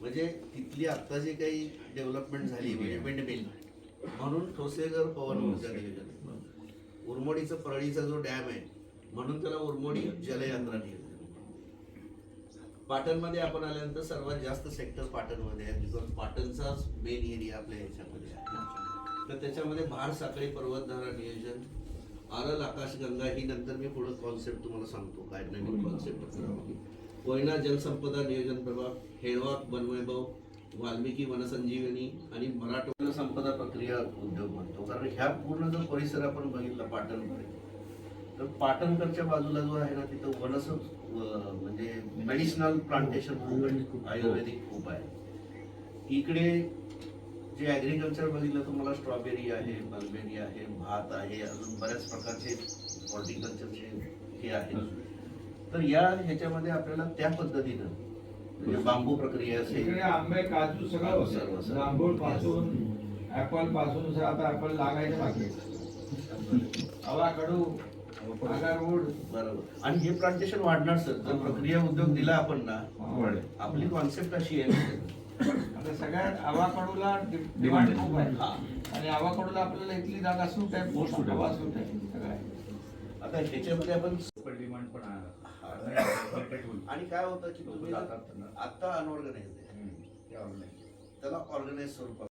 म्हणजे तिथली आता जी काही डेव्हलपमेंट झाली म्हणजे विंडमिल म्हणून ठोसेगर पवन ऊर्जा नियोजन. उरमोडीचं परळीचा जो डॅम आहे म्हणून त्याला उरमोडी जलयात्रा नियोजन. पाटणमध्ये आपण आल्यानंतर सर्वात जास्त सेक्टर पाटणमध्ये आहे बिकॉज पाटणचाच मेन एरिया आपल्या ह्याच्यामध्ये आहे. तर त्याच्यामध्ये भार साखळी पर्वतधारा नियोजन आरल आकाशगंगा ही नंतर मी पुढे कॉन्सेप्ट तुम्हाला सांगतो काय नवीन कॉन्सेप्ट कोयना जलसंपदा नियोजन प्रभाग हेळवाक वनवैभव वाल्मिकी वनसंजीवनी आणि मराठवाडा संपदा प्रक्रिया उद्योग म्हणतो. कारण ह्या पूर्ण जो परिसर आपण बघितला पाटणमध्ये तर पाटणकडच्या बाजूला जो आहे ना तिथं वनस म्हणजे मेडिसिनल प्लांटेशन खूप आयुर्वेदिक खूप आहे. इकडे जे ॲग्रिकल्चर बघितलं तुम्हाला स्ट्रॉबेरी आहे मलबेरी आहे भात आहे अजून बऱ्याच प्रकारचे हॉर्टिकल्चरचे हे आहेत. तर या ह्याच्यामध्ये आपल्याला त्या पद्धतीनं म्हणजे बांबू प्रक्रिया इकडे असेल आंबे काजू सगळं सर्व, होतं. सर्व. जांभूळपासून ऍपलपासून आता ऍपल लागायचं बाकी. आगारवूड. बरोबर. आणि हे प्लांटेशन वाढणार सर. जर प्रक्रिया उद्योग दिला आपण ना आपली कॉन्सेप्ट अशी आहे. आता सगळ्यात आवाकडूला डिमांड. खूप आहे. हा. आणि आवाकडूला आपल्याला इथली जागा सूट आहे. सूट आहे. सगळं आहे. आता ह्याच्यामध्ये आपण डिमांड पण आहे. आणि काय होतं की तुम्ही. आता अनऑर्गनाइज आहे त्याला ऑर्गनाइज स्वरूपात